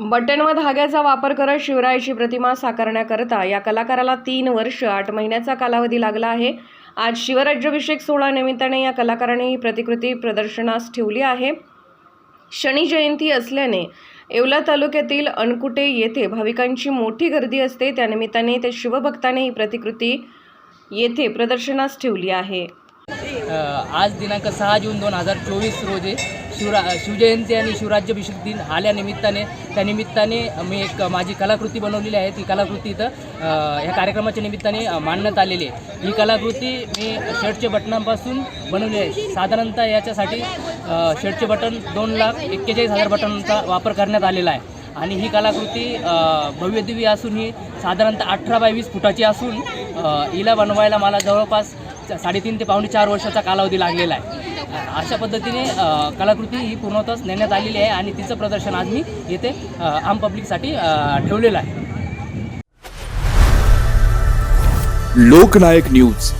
Button व धाग्याचा वापर करत शिवरायाची प्रतिमा साकारण्याकरता या कलाकाराला तीन वर्ष आठ महिन्याचा कालावधी लागला आहे. आज शिवराज्याभिषेक सोहळा निमित्ताने या कलाकाराने ही प्रतिकृती प्रदर्शनास ठेवली आहे. शनी जयंती असल्याने येवला तालुक्यातील अणकुटे येथे भाविकांची मोठी गर्दी असते. त्यानिमित्ताने ते शिवभक्ताने ही प्रतिकृती येथे प्रदर्शनास ठेवली आहे. आज दिनांक सहा जून दोन हजार चोवीस रोजी शिवरा शिवजयंती आणि शिवराज्याभिषेक दिन आल्यानिमित्ताने त्यानिमित्ताने मी एक माझी कलाकृती बनवलेली आहे. ती कलाकृती इथं ह्या कार्यक्रमाच्या निमित्ताने मांडण्यात आलेली आहे. ही कलाकृती मी शर्टच्या बटनांपासून बनवली आहे. साधारणतः याच्यासाठी शर्टचे बटन दोन लाख एक्केचाळीस हजार बटनांचा वापर करण्यात आलेला आहे. आणि ही कलाकृती अ, भव्यदिव्य असून ही साधारणतः अठरा बाय वीस फुटाची असून हिला बनवायला मला जवळपास साडेतीन ते पावणे चार वर्षाचा कालावधी लागलेला आहे. अशा पद्धतीने कलाकृती ही पूर्णतः नेण्यात आलेली आहे आणि तिचं प्रदर्शन आज मी येथे आम पब्लिकसाठी ठेवलेलं आहे. लोकनायक न्यूज.